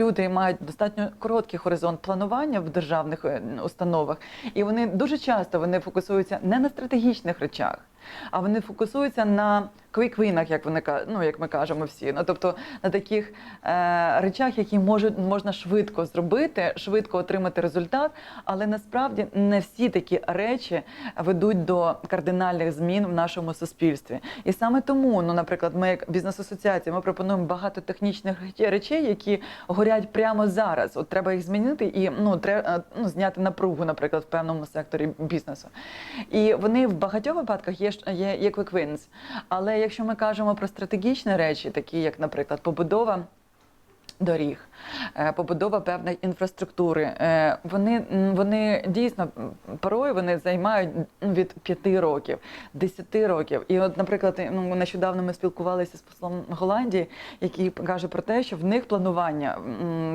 люди мають достатньо короткий горизонт планування в державних е, установах, і вони дуже часто вони фокусуються не на стратегічних речах, а вони фокусуються на квік-вінах, як вони ну, як ми кажемо всі. Ну тобто на таких е, речах, які можуть можна швидко зробити, швидко отримати результат, але насправді не всі такі речі ведуть до кардинальних змін в нашому суспільстві. І саме тому, ну, наприклад, ми як бізнес-асоціація, ми пропонуємо багато технічних речей- які горять прямо зараз. От треба їх змінити і ну, треба ну, зняти напругу, наприклад, в певному секторі бізнесу. І вони в багатьох випадках є, ж- є, є quick wins. Але якщо ми кажемо про стратегічні речі, такі як, наприклад, побудова. Доріг, е, побудова певної інфраструктури. е, Вони, вони дійсно порою вони займають від 5 років, 10 років. І от, наприклад, ну, нещодавно ми спілкувалися з послом Голландії, який каже про те, що в них планування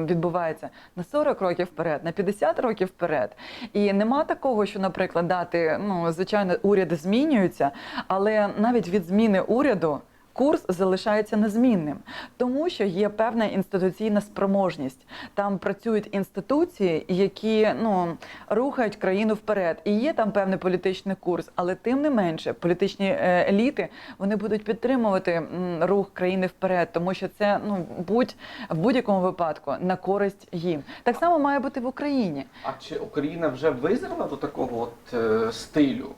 відбувається на 40 років вперед, на 50 років вперед. І нема такого, що, наприклад, дати, ну, звичайно, уряди змінюються, але навіть від зміни уряду. Курс залишається незмінним, тому що є певна інституційна спроможність. Там працюють інституції, які ну рухають країну вперед. І є там певний політичний курс, але тим не менше, політичні е, еліти вони будуть підтримувати рух країни вперед, тому що це ну будь в будь-якому випадку на користь їм. Так само має бути в Україні. А чи Україна вже визріла до такого от е, стилю?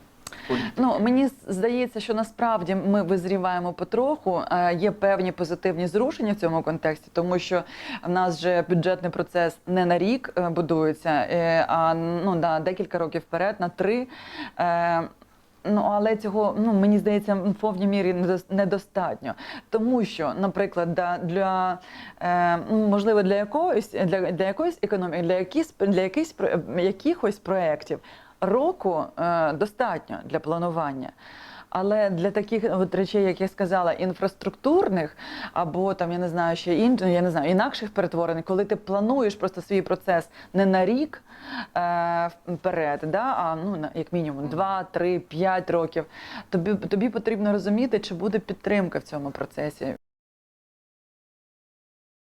Ну мені здається, що насправді ми визріваємо потроху. Е, Є певні позитивні зрушення в цьому контексті, тому що в нас же бюджетний процес не на рік е, будується, е, а ну на декілька років вперед, на три. Ну, але цього ну мені здається в повній мірі недос- недостатньо, тому що, наприклад, для е, ну, можливо для якоїсь для, для якоїсь економіки, для якісь для якихось якихось проєктів року е, достатньо для планування. Але для таких от речей, як я сказала, інфраструктурних або там я не знаю ще ін, я не знаю інакших перетворень, коли ти плануєш просто свій процес не на рік е, вперед, да, а ну на як мінімум 2, 3, 5 років. Тобі тобі потрібно розуміти, чи буде підтримка в цьому процесі